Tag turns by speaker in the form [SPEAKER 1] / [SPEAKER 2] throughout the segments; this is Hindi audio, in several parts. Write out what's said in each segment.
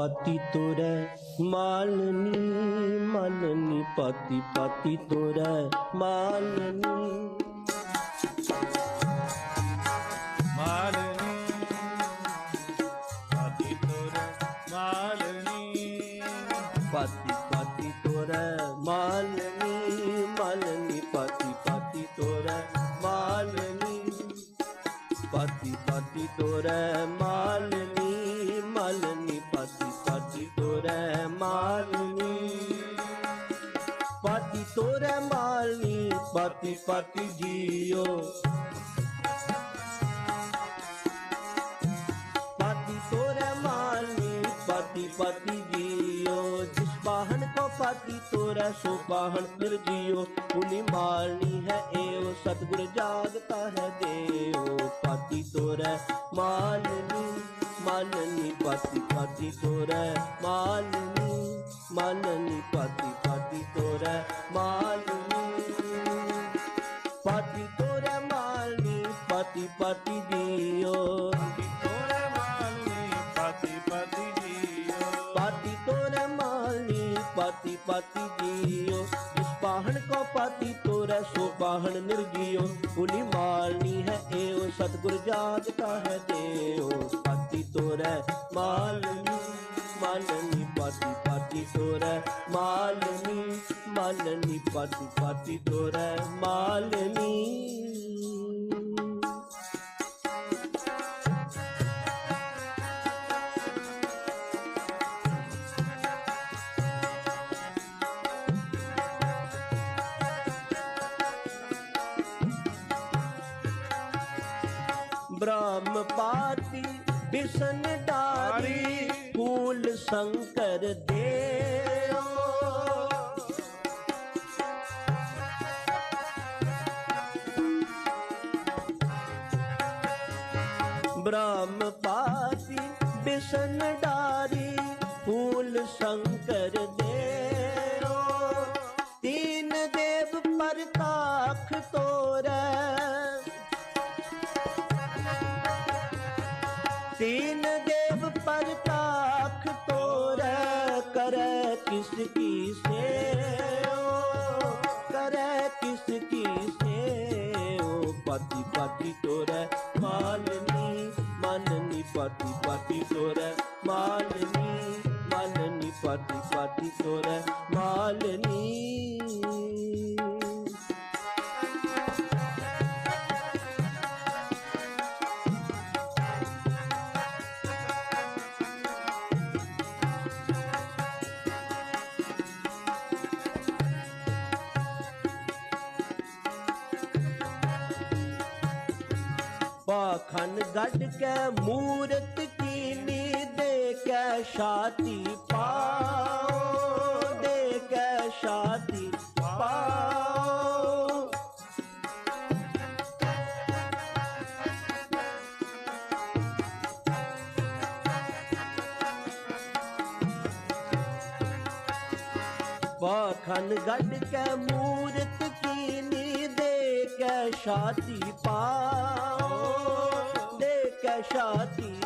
[SPEAKER 1] पति तोरे मालनी मालनी पति पति तोरे मालनी तोरे मालनी मालनी, पाती तोरे मालनी, पाती पाती जियो। पाती तोरे मालनी, पाती पाती जियो। जिस वाहन को पाती तोरे, सो वाहन फिर जियो। उन्हीं मालनी है एव, सतगुर जागता है देव। पाती तोरे मालनी। मालनी पति पति तोरे मालनी मालनी पति पति तोरे मालनी। पति तोरे मालनी पति पति दियो।
[SPEAKER 2] पति पति पाती पाती दियो
[SPEAKER 1] पति तोरे मालनी पाती पाती दियो। तो पाहन को पाती तोरे सो बाहन निर्गियो। उन्हीं मालनी है एव सतगुर जागता है दे पाती तोरे मालनी मालनी, पाती पाती तोरे मालनी मालनी, पाती पाती तोरे मालनी। ਬਾਤੀ ਬਿਸਨ ਡਾਰੀ ਫੂਲ ਸੰਕਰ ਦੇਓ ਬ੍ਰਹਮ ਪਾਤੀ ਬਿਸਨ ਡਾਰੀ ਫੂਲ ਸੰਕਰ ਦੇਓ ਤੀਨ ਦੇਵ ਪਰਤਾਖ ਤੋਰੇ कर किसकी से पति पति तोर मालनी माननी पति पति तोर मालनी माननी पति पति तोर मालनी गढ़ के मूरत कीनी दे के शाती पाओ दे के शाती पाओ। पाखन गढ़ के मूरत कीनी दे के शाती पाओ। সাথী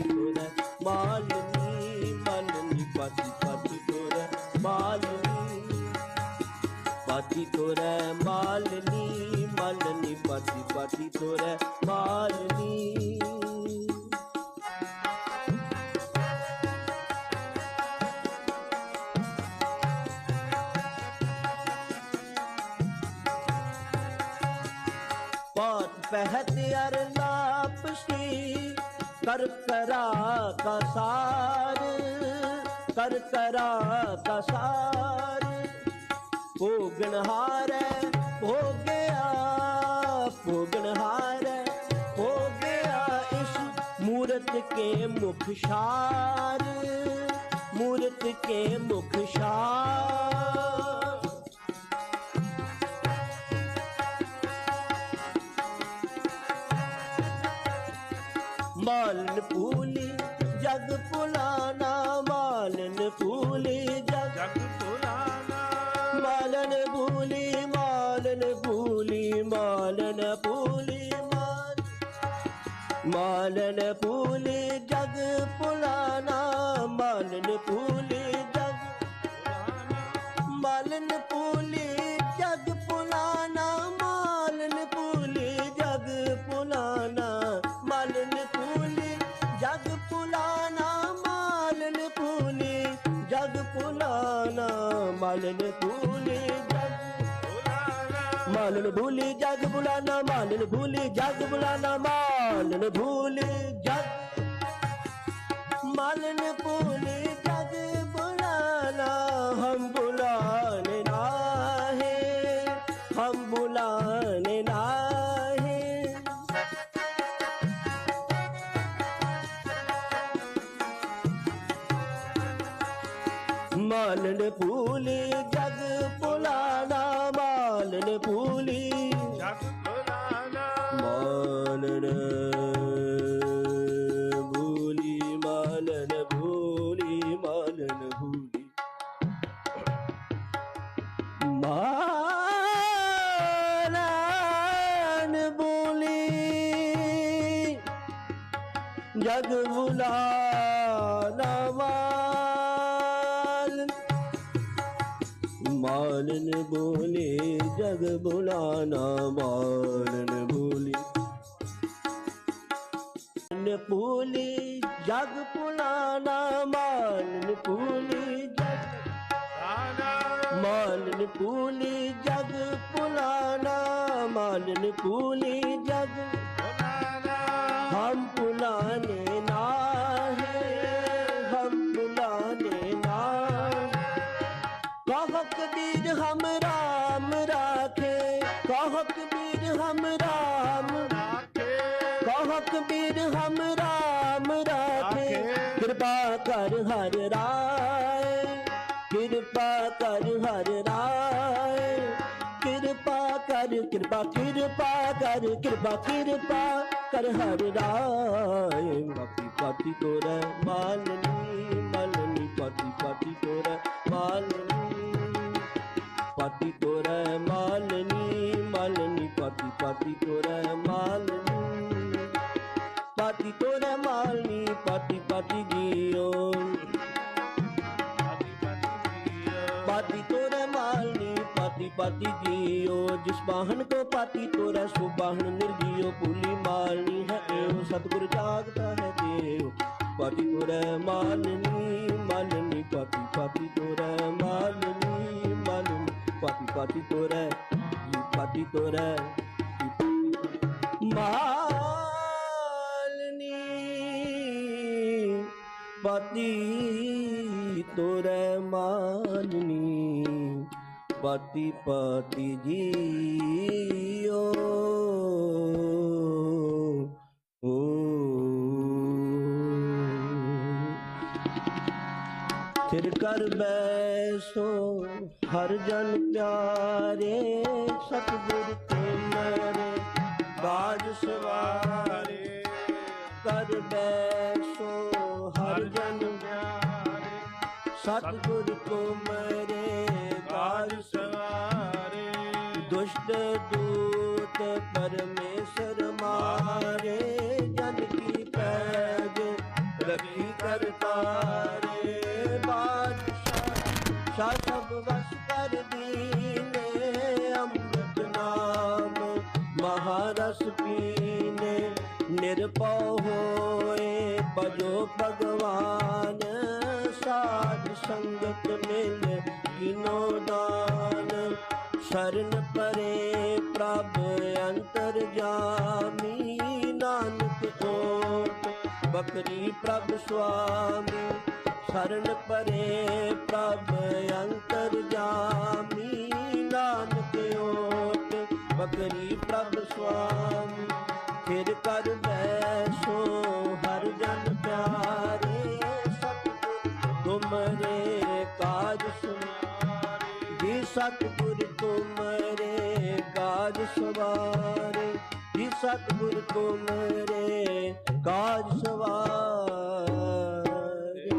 [SPEAKER 1] पति तोरे मालनी मालनी पति पति तोरे मालनी पति तोरे मालनी मालनी पति पति तोरे मालनी पहत अर लाप सी कर करा का सार कर करा का सार भोगनहार हो गया भोगनहार हो गया इस मूर्ति मूरत के मुख शार मूरत के मुख मालन फूली जग पुलाना मालन फूली जग
[SPEAKER 2] जग
[SPEAKER 1] मालन भूली मालन भूली मालन भूली माल मालन भूली जग पुलाना मालन भूली जग मालन मालन भूली जग बुलाना, मालन भूली जग बुलाना, मालन भूली जग। मालन भूली जग बुलाना, हम बुलाने ना है हम बुलाने ना है मालन भूली जग बुलाना পুলি মন ভুলি মনন ভুলি মনন ভুলি মন ভুলি জগ ভুলা मालन बोले, जग बुलाना बोले। मालन बोले, जग बुलाना मालन बोले, जग मालन बोले, जग बुलाना मालन बोले, जग ਰਾਏ ਕਿਰਪਾ ਕਰ ਹਰ ਰਾਏ। ਕਿਰਪਾ ਕਰ, ਕਿਰਪਾ ਕਿਰਪਾ ਕਰ, ਕਿਰਪਾ ਕਿਰਪਾ ਕਰ ਹਰ ਰਾਏ। ਮਾਫੀ ਪਾਤੀ ਤੋਰੇ, ਮਾਲਨੀ ਮਾਲਨੀ, ਪਾਤੀ ਪਾਤੀ ਤੋਰੇ, ਮਾਲਨੀ। ਪਾਤੀ ਤੋਰੇ, ਮਾਲਨੀ ਮਾਲਨੀ, ਪਾਤੀ ਪਾਤੀ ਤੋਰੇ, ਮਾਲਨੀ। ਪਾਤੀ ਤੋਰੇ, ਮਾਲਨੀ, ਪਾਤੀ ਪਾਤੀ ਜੀਓ जिस वाहन को पाती तोरा सो वाहन निर्जियो पुली मालनी है सतगुरु जागता है देव। पाती तोरा मालनी मालनी, पाती पाती तोरा मालनी मालनी, पाती पाती तोरा जी पाती तोरा, मालनी, पति तोरे मालनी। ਪਤੀ ਪਤੀ ਜੀਓ। ਓ। ਸਿਰ ਕਰ ਬੈਸੋ ਹਰ ਜਨ ਪਿਆਰੇ, ਸਤਿਗੁਰ ਤੇ ਮਰੇ ਬਾਜ ਸਵਾਰੇ। ਕਰ ਬੈਸੋ ਹਰ ਜਨ ਪਿਆਰੇ, ਸਤਿਗੁਰ ਕੋ ਮਰੇ। बाज
[SPEAKER 2] सवारे।
[SPEAKER 1] दुष्ट दूत परमेश्वर मारे, जन की पैज रखी करतारे बादशाह, शाह सब वश कर दीने, अमृत नाम महारस पीने। निरपौ होए बजो भगवान, साध संगत ਸਰਨ ਪਰੇ ਪ੍ਰਭ ਅੰਤਰ ਜਾਮੀ, ਨਾਨਕ ਓਟ ਬਕਰੀ ਪ੍ਰਭ ਸੁਆਮੀ, ਸਰਨ ਪਰੇ ਪ੍ਰਭ ਅੰਤਰ ਜਾਮੀ, ਨਾਨਕ ਓਟ ਬਕਰੀ ਪ੍ਰਭ ਸੁਆਮੀ। ਜੀ ਸਤਿਗੁਰ ਤੁਮਰੇ ਕਾਜ ਸਵਾਰੇ।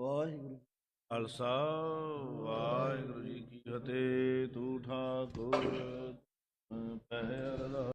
[SPEAKER 1] ਵਾਹਿਗੁਰੂ।
[SPEAKER 2] ਖਾਲਸਾ ਵਾਹਿਗੁਰੂ ਜੀ ਕੀ ਫਤਿਹ। ਤੂੰ ਠਾਕੁਰ ਪਹਿਰ